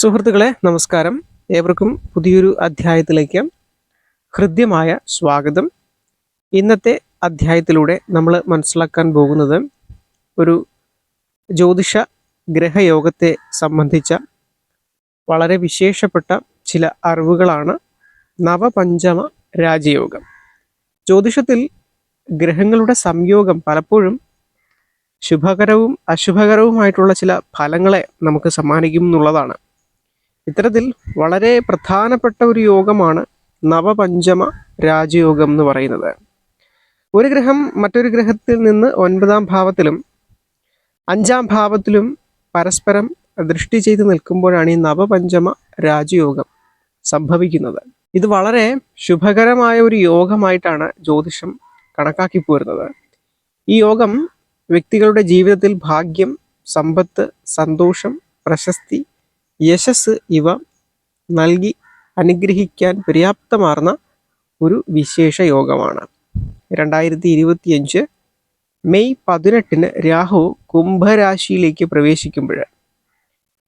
സുഹൃത്തുക്കളെ നമസ്കാരം. ഏവർക്കും പുതിയൊരു അധ്യായത്തിലേക്ക് ഹൃദ്യമായ സ്വാഗതം. ഇന്നത്തെ അധ്യായത്തിലൂടെ നമ്മൾ മനസ്സിലാക്കാൻ പോകുന്നത് ഒരു ജ്യോതിഷ ഗ്രഹയോഗത്തെ സംബന്ധിച്ച വളരെ വിശേഷപ്പെട്ട ചില അറിവുകളാണ് നവപഞ്ചമ രാജയോഗം. ജ്യോതിഷത്തിൽ ഗ്രഹങ്ങളുടെ സംയോഗം പലപ്പോഴും ശുഭകരവും അശുഭകരവുമായിട്ടുള്ള ചില ഫലങ്ങളെ നമുക്ക് സമ്മാനിക്കും എന്നുള്ളതാണ്. ഇത്തരത്തിൽ വളരെ പ്രധാനപ്പെട്ട ഒരു യോഗമാണ് നവപഞ്ചമ രാജയോഗം എന്ന് പറയുന്നത്. ഒരു ഗ്രഹം മറ്റൊരു ഗ്രഹത്തിൽ നിന്ന് ഒൻപതാം ഭാവത്തിലും അഞ്ചാം ഭാവത്തിലും പരസ്പരം ദൃഷ്ടി ചെയ്ത് നിൽക്കുമ്പോഴാണ് ഈ നവപഞ്ചമ രാജയോഗം സംഭവിക്കുന്നത്. ഇത് വളരെ ശുഭകരമായ ഒരു യോഗമായിട്ടാണ് ജ്യോതിഷം കണക്കാക്കി പോരുന്നത്. ഈ യോഗം വ്യക്തികളുടെ ജീവിതത്തിൽ ഭാഗ്യം സമ്പത്ത് സന്തോഷം പ്രശസ്തി യശസ് ഇവ നൽകി അനുഗ്രഹിക്കാൻ പര്യാപ്തമാർന്ന ഒരു വിശേഷ യോഗമാണ്. രണ്ടായിരത്തി ഇരുപത്തിയഞ്ച് മെയ് പതിനെട്ടിന് രാഹു കുംഭരാശിയിലേക്ക് പ്രവേശിക്കുമ്പോൾ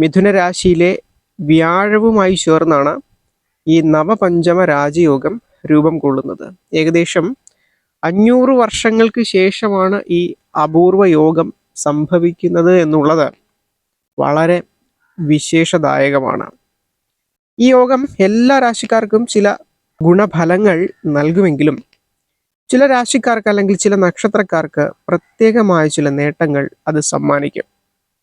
മിഥുന രാശിയിലെ വ്യാഴവുമായി ചേർന്നാണ് ഈ നവപഞ്ചമ രാജയോഗം രൂപം കൊള്ളുന്നത്. ഏകദേശം അഞ്ഞൂറ് വർഷങ്ങൾക്ക് ശേഷമാണ് ഈ അപൂർവ യോഗം സംഭവിക്കുന്നത് എന്നുള്ളത്. വളരെ വിശേഷദായകമാണ്. ഈ യോഗം എല്ലാ രാശിക്കാർക്കും ചില ഗുണഫലങ്ങൾ നൽകുമെങ്കിലും ചില രാശിക്കാർക്ക് അല്ലെങ്കിൽ ചില നക്ഷത്രക്കാർക്ക് പ്രത്യേകമായ ചില നേട്ടങ്ങൾ അത് സമ്മാനിക്കും.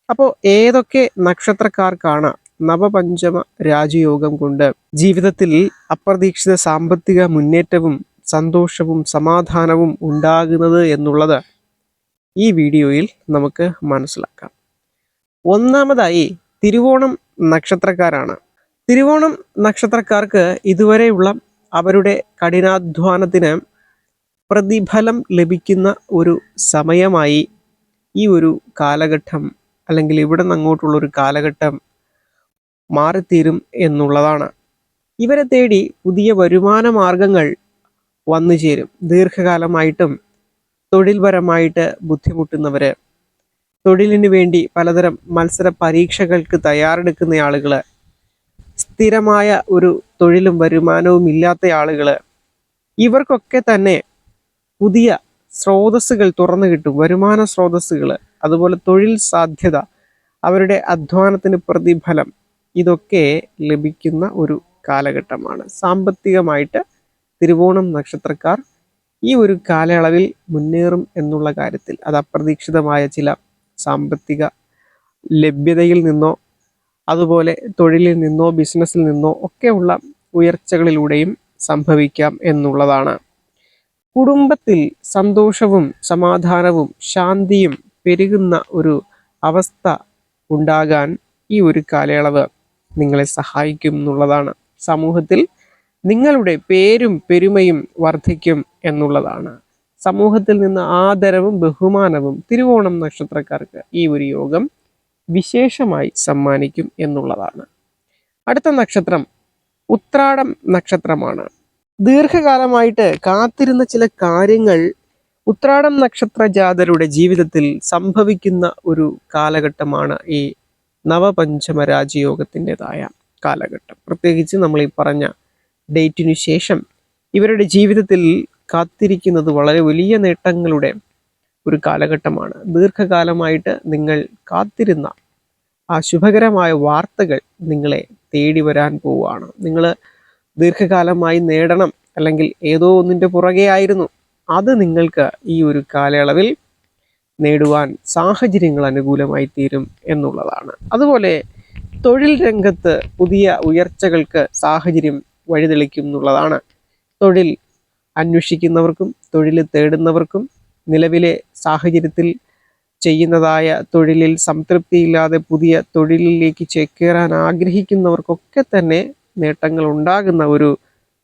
അപ്പോൾ ഏതൊക്കെ നക്ഷത്രക്കാർക്കാണ് നവപഞ്ചമ രാജയോഗം കൊണ്ട് ജീവിതത്തിൽ അപ്രതീക്ഷിത സാമ്പത്തിക മുന്നേറ്റവും സന്തോഷവും സമാധാനവും ഉണ്ടാകുന്നത് എന്നുള്ളത് ഈ വീഡിയോയിൽ നമുക്ക് മനസ്സിലാക്കാം. ഒന്നാമതായി തിരുവോണം നക്ഷത്രക്കാരാണ്. തിരുവോണം നക്ഷത്രക്കാർക്ക് ഇതുവരെയുള്ള അവരുടെ കഠിനാധ്വാനത്തിന് പ്രതിഫലം ലഭിക്കുന്ന ഒരു സമയമായി ഈ ഒരു കാലഘട്ടം അല്ലെങ്കിൽ ഇവിടെ നിന്ന് അങ്ങോട്ടുള്ള ഒരു കാലഘട്ടം മാറിത്തീരും എന്നുള്ളതാണ്. ഇവരെ തേടി പുതിയ വരുമാന മാർഗങ്ങൾ വന്നു ചേരും ദീർഘകാലമായിട്ടും തൊഴിൽപരമായിട്ട് ബുദ്ധിമുട്ടുന്നവര്. തൊഴിലിന് വേണ്ടി പലതരം മത്സര പരീക്ഷകൾക്ക് തയ്യാറെടുക്കുന്ന ആളുകൾ സ്ഥിരമായ ഒരു തൊഴിലും വരുമാനവും ഇല്ലാത്ത ആളുകൾ ഇവർക്കൊക്കെ തന്നെ പുതിയ സ്രോതസ്സുകൾ തുറന്നു കിട്ടും. വരുമാന സ്രോതസ്സുകൾ അതുപോലെ തൊഴിൽ സാധ്യത അവരുടെ അധ്വാനത്തിന് പ്രതിഫലം ഇതൊക്കെ ലഭിക്കുന്ന ഒരു കാലഘട്ടമാണ്. സാമ്പത്തികമായിട്ട് തിരുവോണം നക്ഷത്രക്കാർ ഈ ഒരു കാലയളവിൽ മുന്നേറും എന്നുള്ള കാര്യത്തിൽ അത് അപ്രതീക്ഷിതമായ ചില സാമ്പത്തിക ലഭ്യതയിൽ നിന്നോ അതുപോലെ തൊഴിലിൽ നിന്നോ ബിസിനസ്സിൽ നിന്നോ ഒക്കെയുള്ള ഉയർച്ചകളിലൂടെയും സംഭവിക്കാം എന്നുള്ളതാണ്. കുടുംബത്തിൽ സന്തോഷവും സമാധാനവും ശാന്തിയും പെരുകുന്ന ഒരു അവസ്ഥ ഉണ്ടാകാൻ ഈ ഒരു കാലയളവ് നിങ്ങളെ സഹായിക്കും എന്നുള്ളതാണ്. സമൂഹത്തിൽ നിങ്ങളുടെ പേരും പെരുമയും വർദ്ധിക്കും എന്നുള്ളതാണ്. സമൂഹത്തിൽ നിന്ന് ആദരവും ബഹുമാനവും തിരുവോണം നക്ഷത്രക്കാർക്ക് ഈ ഒരു യോഗം വിശേഷമായി സമ്മാനിക്കും എന്നുള്ളതാണ്. അടുത്ത നക്ഷത്രം ഉത്രാടം നക്ഷത്രമാണ്. ദീർഘകാലമായിട്ട് കാത്തിരുന്ന ചില കാര്യങ്ങൾ ഉത്രാടം നക്ഷത്ര ജാതരുടെ ജീവിതത്തിൽ സംഭവിക്കുന്ന ഒരു കാലഘട്ടമാണ് ഈ നവപഞ്ചമ രാജയോഗത്തിന്റെതായ കാലഘട്ടം. പ്രത്യേകിച്ച് നമ്മൾ ഈ പറഞ്ഞ ഡേറ്റിനു ശേഷം ഇവരുടെ ജീവിതത്തിൽ കാത്തിരിക്കുന്നത് വളരെ വലിയ നേട്ടങ്ങളുടെ ഒരു കാലഘട്ടമാണ്. ദീർഘകാലമായിട്ട് നിങ്ങൾ കാത്തിരുന്ന ആ ശുഭകരമായ വാർത്തകൾ നിങ്ങളെ തേടി വരാൻ പോവുകയാണ്. നിങ്ങൾ ദീർഘകാലമായി നേടണം അല്ലെങ്കിൽ ഏതോ ഒന്നിന്റെ പുറകെ ആയിരുന്നു. അത് നിങ്ങൾക്ക് ഈ ഒരു കാലയളവിൽ നേടുവാൻ സാഹചര്യങ്ങൾ അനുകൂലമായി തീരും എന്നുള്ളതാണ്. അതുപോലെ തൊഴിൽ രംഗത്ത് പുതിയ ഉയർച്ചകൾക്ക് സാഹചര്യം വഴിതെളിക്കും എന്നുള്ളതാണ് തൊഴിൽ അന്വേഷിക്കുന്നവർക്കും തൊഴിൽ തേടുന്നവർക്കും നിലവിലെ സാഹചര്യത്തിൽ ചെയ്യുന്നതായ തൊഴിലിൽ സംതൃപ്തിയില്ലാതെ പുതിയ തൊഴിലിലേക്ക് ചേക്കേറാൻ ആഗ്രഹിക്കുന്നവർക്കൊക്കെ തന്നെ നേട്ടങ്ങൾ ഉണ്ടാകുന്ന ഒരു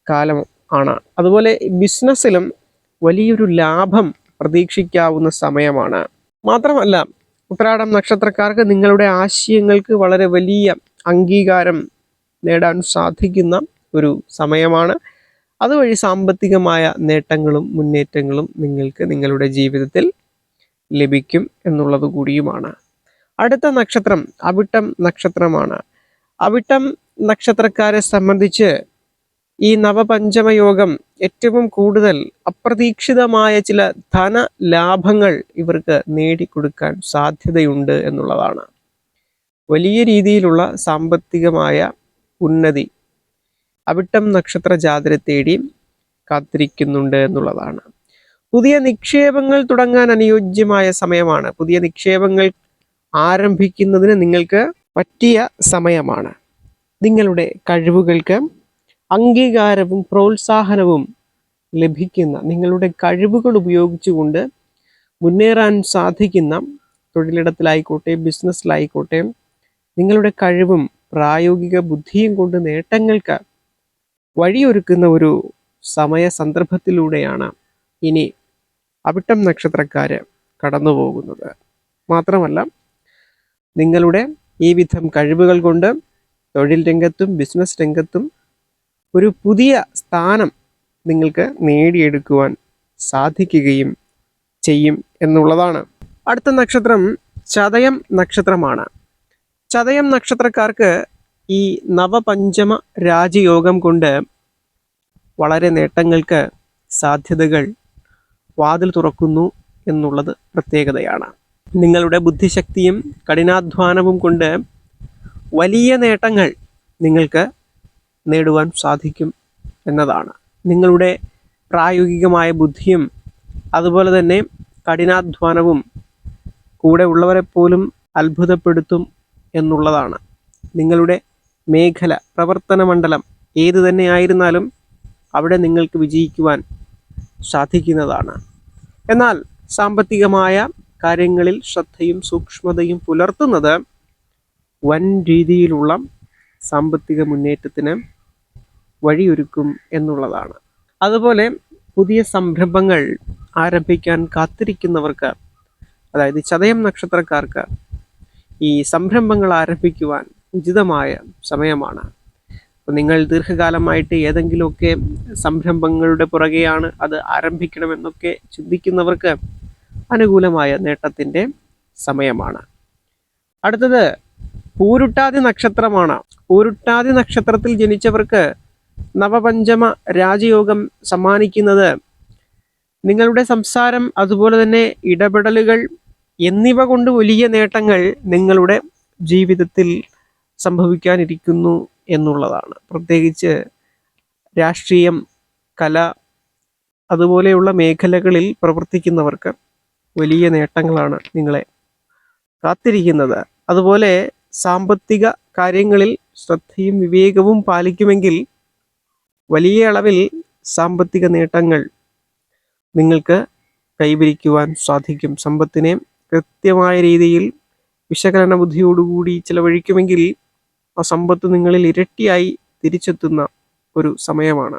കാലം ആണ്. അതുപോലെ ബിസിനസ്സിലും വലിയൊരു ലാഭം പ്രതീക്ഷിക്കാവുന്ന സമയമാണ്. മാത്രമല്ല ഉത്രാടം നക്ഷത്രക്കാർക്ക് നിങ്ങളുടെ ആശയങ്ങൾക്ക് വളരെ വലിയ അംഗീകാരം നേടാൻ സാധിക്കുന്ന ഒരു സമയമാണ്. അതുവഴി സാമ്പത്തികമായ നേട്ടങ്ങളും മുന്നേറ്റങ്ങളും നിങ്ങൾക്ക് നിങ്ങളുടെ ജീവിതത്തിൽ ലഭിക്കും എന്നുള്ളത് കൂടിയുമാണ്. അടുത്ത നക്ഷത്രം അവിട്ടം നക്ഷത്രമാണ്. അവിട്ടം നക്ഷത്രക്കാരെ സംബന്ധിച്ച് ഈ നവപഞ്ചമയോഗം ഏറ്റവും കൂടുതൽ അപ്രതീക്ഷിതമായ ചില ധന ലാഭങ്ങൾ ഇവർക്ക് നേടിക്കൊടുക്കാൻ സാധ്യതയുണ്ട് എന്നുള്ളതാണ്. വലിയ രീതിയിലുള്ള സാമ്പത്തികമായ ഉന്നതി അവിട്ടം നക്ഷത്ര ജാതരെ തേടി കാത്തിരിക്കുന്നുണ്ട് എന്നുള്ളതാണ്. പുതിയ നിക്ഷേപങ്ങൾ തുടങ്ങാൻ അനുയോജ്യമായ സമയമാണ്. പുതിയ നിക്ഷേപങ്ങൾ ആരംഭിക്കുന്നതിന് നിങ്ങൾക്ക് പറ്റിയ സമയമാണ്. നിങ്ങളുടെ കഴിവുകൾക്ക് അംഗീകാരവും പ്രോത്സാഹനവും ലഭിക്കുന്ന നിങ്ങളുടെ കഴിവുകൾ ഉപയോഗിച്ചുകൊണ്ട് മുന്നേറാൻ സാധിക്കുന്ന തൊഴിലിടത്തിലായിക്കോട്ടെ ബിസിനസ്സിലായിക്കോട്ടെ നിങ്ങളുടെ കഴിവും പ്രായോഗിക ബുദ്ധിയും കൊണ്ട് നേട്ടങ്ങൾക്ക് വഴിയൊരുക്കുന്ന ഒരു സമയ സന്ദർഭത്തിലൂടെയാണ് ഇനി അവിട്ടം നക്ഷത്രക്കാർ കടന്നു പോകുന്നത് മാത്രമല്ല നിങ്ങളുടെ ഈ വിധം കഴിവുകൾ കൊണ്ട് തൊഴിൽ രംഗത്തും ബിസിനസ് രംഗത്തും ഒരു പുതിയ സ്ഥാനം നിങ്ങൾക്ക് നേടിയെടുക്കുവാൻ സാധിക്കുകയും ചെയ്യും എന്നുള്ളതാണ്. അടുത്ത നക്ഷത്രം ചതയം നക്ഷത്രമാണ്. ചതയം നക്ഷത്രക്കാർക്ക് ഈ നവപഞ്ചമ രാജയോഗം കൊണ്ട് വളരെ നേട്ടങ്ങൾക്ക് സാധ്യതകൾ വാതിൽ തുറക്കുന്നു എന്നുള്ളത് പ്രത്യേകതയാണ്. നിങ്ങളുടെ ബുദ്ധിശക്തിയും കഠിനാധ്വാനവും കൊണ്ട് വലിയ നേട്ടങ്ങൾ നിങ്ങൾക്ക് നേടുവാൻ സാധിക്കും എന്നതാണ്. നിങ്ങളുടെ പ്രായോഗികമായ ബുദ്ധിയും അതുപോലെ തന്നെ കഠിനാധ്വാനവും കൂടെ ഉള്ളവരെ പോലും അത്ഭുതപ്പെടുത്തും എന്നുള്ളതാണ്. നിങ്ങളുടെ മേഖല പ്രവർത്തന മണ്ഡലം ഏത് തന്നെ ആയിരുന്നാലും അവിടെ നിങ്ങൾക്ക് വിജയിക്കുവാൻ സാധിക്കുന്നതാണ്. എന്നാൽ സാമ്പത്തികമായ കാര്യങ്ങളിൽ ശ്രദ്ധയും സൂക്ഷ്മതയും പുലർത്തുന്നത് വൻ രീതിയിലുള്ള സാമ്പത്തിക മുന്നേറ്റത്തിന് വഴിയൊരുക്കും എന്നുള്ളതാണ്. അതുപോലെ പുതിയ സംരംഭങ്ങൾ ആരംഭിക്കാൻ കാത്തിരിക്കുന്നവർക്ക് അതായത് ചതയം നക്ഷത്രക്കാർക്ക് ഈ സംരംഭങ്ങൾ ആരംഭിക്കുവാൻ ഉചിതമായ സമയമാണ്. അപ്പോൾ നിങ്ങൾ ദീർഘകാലമായിട്ട് ഏതെങ്കിലുമൊക്കെ സംരംഭങ്ങളുടെ പുറകെയാണ് അത് ആരംഭിക്കണമെന്നൊക്കെ ചിന്തിക്കുന്നവർക്ക് അനുകൂലമായ നേട്ടത്തിന്റെ സമയമാണ്. അടുത്തത് പൂരുട്ടാതി നക്ഷത്രമാണ്. പൂരുട്ടാതി നക്ഷത്രത്തിൽ ജനിച്ചവർക്ക് നവപഞ്ചമ രാജയോഗം സമ്മാനിക്കുന്നത് നിങ്ങളുടെ സംസാരം അതുപോലെ തന്നെ ഇടപെടലുകൾ എന്നിവ കൊണ്ട് വലിയ നേട്ടങ്ങൾ നിങ്ങളുടെ ജീവിതത്തിൽ സംഭവിക്കാനിരിക്കുന്നു എന്നുള്ളതാണ്. പ്രത്യേകിച്ച് രാഷ്ട്രീയം കല അതുപോലെയുള്ള മേഖലകളിൽ പ്രവർത്തിക്കുന്നവർക്ക് വലിയ നേട്ടങ്ങളാണ് നിങ്ങളെ കാത്തിരിക്കുന്നത്. അതുപോലെ സാമ്പത്തിക കാര്യങ്ങളിൽ ശ്രദ്ധയും വിവേകവും പാലിക്കുമെങ്കിൽ വലിയ അളവിൽ സാമ്പത്തിക നേട്ടങ്ങൾ നിങ്ങൾക്ക് കൈവരിക്കുവാൻ സാധിക്കും. സമ്പത്തിനെ കൃത്യമായ രീതിയിൽ വിശകലന ബുദ്ധിയോടുകൂടി ചിലവഴിക്കുമെങ്കിൽ ആ സമ്പത്ത് നിങ്ങളിൽ ഇരട്ടിയായി തിരിച്ചെത്തുന്ന ഒരു സമയമാണ്.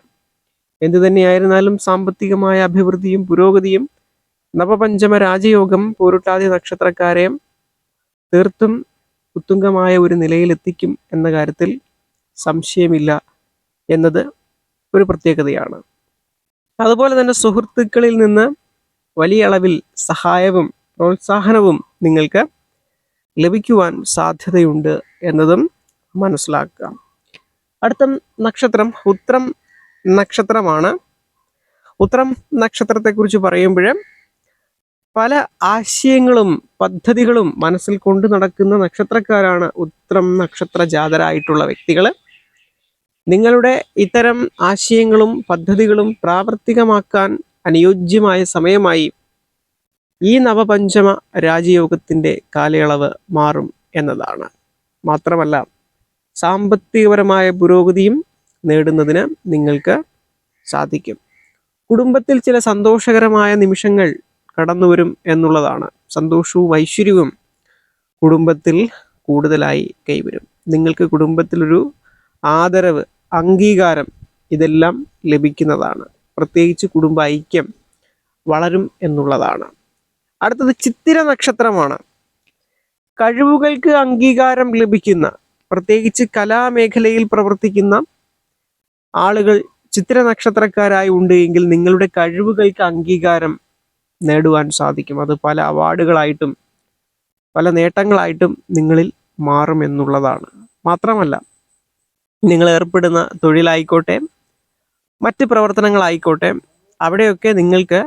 എന്തു തന്നെയായിരുന്നാലും സാമ്പത്തികമായ അഭിവൃദ്ധിയും പുരോഗതിയും നവപഞ്ചമ രാജയോഗം പോരുട്ടാതി നക്ഷത്രക്കാരെ തീർത്തും ഉത്തുംഗമായ ഒരു നിലയിലെത്തിക്കും എന്ന കാര്യത്തിൽ സംശയമില്ല എന്നത് ഒരു പ്രത്യേകതയാണ്. അതുപോലെ തന്നെ സുഹൃത്തുക്കളിൽ നിന്ന് വലിയ അളവിൽ സഹായവും പ്രോത്സാഹനവും നിങ്ങൾക്ക് ലഭിക്കുവാൻ സാധ്യതയുണ്ട് എന്നതും മനസ്സിലാക്കുക. അടുത്ത നക്ഷത്രം. ഉത്രം നക്ഷത്രമാണ്. ഉത്രം നക്ഷത്രത്തെക്കുറിച്ച് പറയുമ്പോൾ പല ആശയങ്ങളും പദ്ധതികളും മനസ്സിൽ കൊണ്ടു നടക്കുന്ന നക്ഷത്രക്കാരാണ് ഉത്രം നക്ഷത്ര ജാതരായിട്ടുള്ള വ്യക്തികൾ. നിങ്ങളുടെ ഇത്തരം ആശയങ്ങളും പദ്ധതികളും പ്രാവർത്തികമാക്കാൻ അനുയോജ്യമായ സമയമായി ഈ നവപഞ്ചമ രാജയോഗത്തിന്റെ കാലയളവ് മാറും എന്നതാണ്. മാത്രമല്ല സാമ്പത്തികപരമായ പുരോഗതിയും നേടുന്നതിന് നിങ്ങൾക്ക് സാധിക്കും. കുടുംബത്തിൽ ചില സന്തോഷകരമായ നിമിഷങ്ങൾ കടന്നുവരും എന്നുള്ളതാണ്. സന്തോഷവും ഐശ്വര്യവും കുടുംബത്തിൽ കൂടുതലായി കൈവരും. നിങ്ങൾക്ക് കുടുംബത്തിലൊരു ആദരവ് അംഗീകാരം ഇതെല്ലാം ലഭിക്കുന്നതാണ്. പ്രത്യേകിച്ച് കുടുംബ ഐക്യം വളരും എന്നുള്ളതാണ്. അടുത്തത് ചിത്തിര നക്ഷത്രമാണ്. കഴിവുകൾക്ക് അംഗീകാരം ലഭിക്കുന്ന പ്രത്യേകിച്ച് കലാമേഖലയിൽ പ്രവർത്തിക്കുന്ന ആളുകൾ ചിത്ര നക്ഷത്രക്കാരായി ഉണ്ട് എങ്കിൽ നിങ്ങളുടെ കഴിവുകൾക്ക് അംഗീകാരം നേടുവാൻ സാധിക്കും. അത് പല അവാർഡുകളായിട്ടും പല നേട്ടങ്ങളായിട്ടും നിങ്ങളിൽ മാറും എന്നുള്ളതാണ്. മാത്രമല്ല നിങ്ങൾ ഏർപ്പെടുന്ന തൊഴിലായിക്കോട്ടെ മറ്റ് പ്രവർത്തനങ്ങളായിക്കോട്ടെ അവിടെയൊക്കെ നിങ്ങൾക്ക്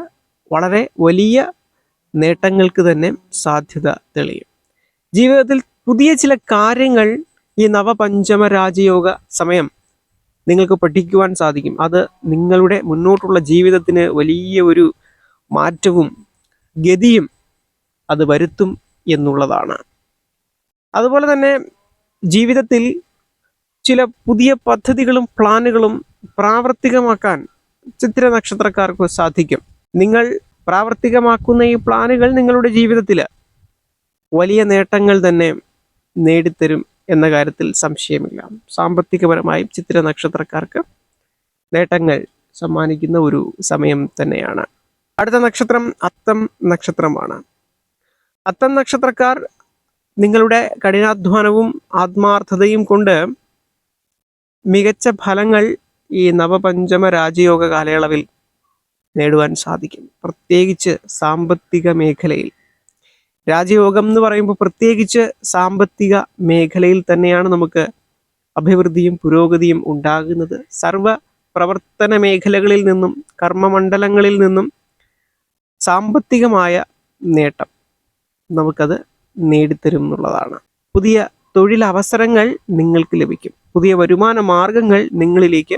വളരെ വലിയ നേട്ടങ്ങൾക്ക് തന്നെ സാധ്യത തെളിയും. ജീവിതത്തിൽ പുതിയ ചില കാര്യങ്ങൾ ഈ നവപഞ്ചമ രാജയോഗ സമയം നിങ്ങൾക്ക് പഠിക്കുവാൻ സാധിക്കും. അത് നിങ്ങളുടെ മുന്നോട്ടുള്ള ജീവിതത്തിന് വലിയ ഒരു മാറ്റവും ഗതിയും അത് വരുത്തും എന്നുള്ളതാണ്. അതുപോലെ തന്നെ ജീവിതത്തിൽ ചില പുതിയ പദ്ധതികളും പ്ലാനുകളും പ്രാവർത്തികമാക്കാൻ ചിത്ര നക്ഷത്രക്കാർക്ക് സാധിക്കും. നിങ്ങൾ പ്രാവർത്തികമാക്കുന്ന ഈ പ്ലാനുകൾ നിങ്ങളുടെ ജീവിതത്തിൽ വലിയ നേട്ടങ്ങൾ തന്നെ നേടിത്തരും എന്ന കാര്യത്തിൽ സംശയമില്ല. സാമ്പത്തികപരമായും ചിത്ര നക്ഷത്രക്കാർക്ക് നേട്ടങ്ങൾ സമ്മാനിക്കുന്ന ഒരു സമയം തന്നെയാണ്. അടുത്ത നക്ഷത്രം അത്തം നക്ഷത്രമാണ്. അത്തം നക്ഷത്രക്കാർ നിങ്ങളുടെ കഠിനാധ്വാനവും ആത്മാർത്ഥതയും കൊണ്ട് മികച്ച ഫലങ്ങൾ ഈ നവപഞ്ചമ രാജയോഗ കാലയളവിൽ നേടുവാൻ സാധിക്കും. പ്രത്യേകിച്ച് സാമ്പത്തിക മേഖലയിൽ. രാജയോഗം എന്ന് പറയുമ്പോൾ പ്രത്യേകിച്ച് സാമ്പത്തിക മേഖലയിൽ തന്നെയാണ് നമുക്ക് അഭിവൃദ്ധിയും പുരോഗതിയും ഉണ്ടാകുന്നത്. സർവ പ്രവർത്തന മേഖലകളിൽ നിന്നും കർമ്മമണ്ഡലങ്ങളിൽ നിന്നും സാമ്പത്തികമായ നേട്ടം നമുക്കത് നേടിത്തരും എന്നുള്ളതാണ്. പുതിയ തൊഴിലവസരങ്ങൾ നിങ്ങൾക്ക് ലഭിക്കും. പുതിയ വരുമാന മാർഗങ്ങൾ നിങ്ങളിലേക്ക്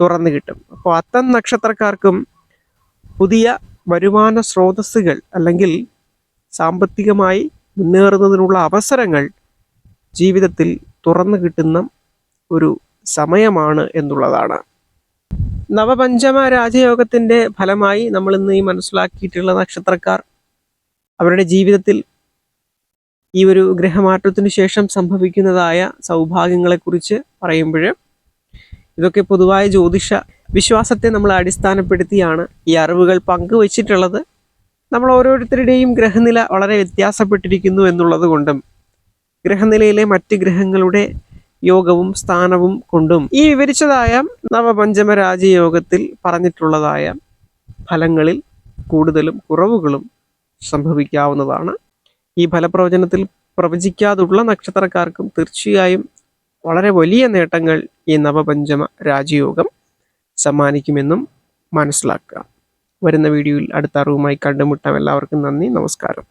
തുറന്നു കിട്ടും. അപ്പോൾ അത്തം നക്ഷത്രക്കാർക്കും പുതിയ വരുമാന സ്രോതസ്സുകൾ അല്ലെങ്കിൽ സാമ്പത്തികമായി മുന്നേറുന്നതിനുള്ള അവസരങ്ങൾ ജീവിതത്തിൽ തുറന്നു കിട്ടുന്ന ഒരു സമയമാണ് എന്നുള്ളതാണ്. നവപഞ്ചമ രാജയോഗത്തിന്റെ ഫലമായി നമ്മൾ ഇന്ന് ഈ മനസ്സിലാക്കിയിട്ടുള്ള നക്ഷത്രക്കാർ അവരുടെ ജീവിതത്തിൽ ഈ ഒരു ഗ്രഹമാറ്റത്തിനു ശേഷം സംഭവിക്കുന്നതായ സൗഭാഗ്യങ്ങളെക്കുറിച്ച് പറയുമ്പോൾ ഇതൊക്കെ പൊതുവായ ജ്യോതിഷ വിശ്വാസത്തെ നമ്മൾ അടിസ്ഥാനപ്പെടുത്തിയാണ് ഈ അറിവുകൾ പങ്കുവച്ചിട്ടുള്ളത്. നമ്മൾ ഓരോരുത്തരുടെയും ഗ്രഹനില വളരെ വ്യത്യാസപ്പെട്ടിരിക്കുന്നു എന്നുള്ളത് കൊണ്ടും ഗ്രഹനിലയിലെ മറ്റ് ഗ്രഹങ്ങളുടെ യോഗവും സ്ഥാനവും കൊണ്ടും ഈ വിവരിച്ചതായ നവപഞ്ചമ രാജയോഗത്തിൽ പറഞ്ഞിട്ടുള്ളതായ ഫലങ്ങളിൽ കൂടുതലും കുറവുകളും സംഭവിക്കാവുന്നതാണ്. ഈ ഫലപ്രവചനത്തിൽ പ്രവചിക്കാതുള്ള നക്ഷത്രക്കാർക്കും തീർച്ചയായും വളരെ വലിയ നേട്ടങ്ങൾ ഈ നവപഞ്ചമ രാജയോഗം സമ്മാനിക്കുമെന്നും മനസ്സിലാക്കുക വരുന്ന വീഡിയോയിൽ അടുത്ത അറിവുമായി കണ്ടുമുട്ടാം. എല്ലാവർക്കും നന്ദി. നമസ്കാരം.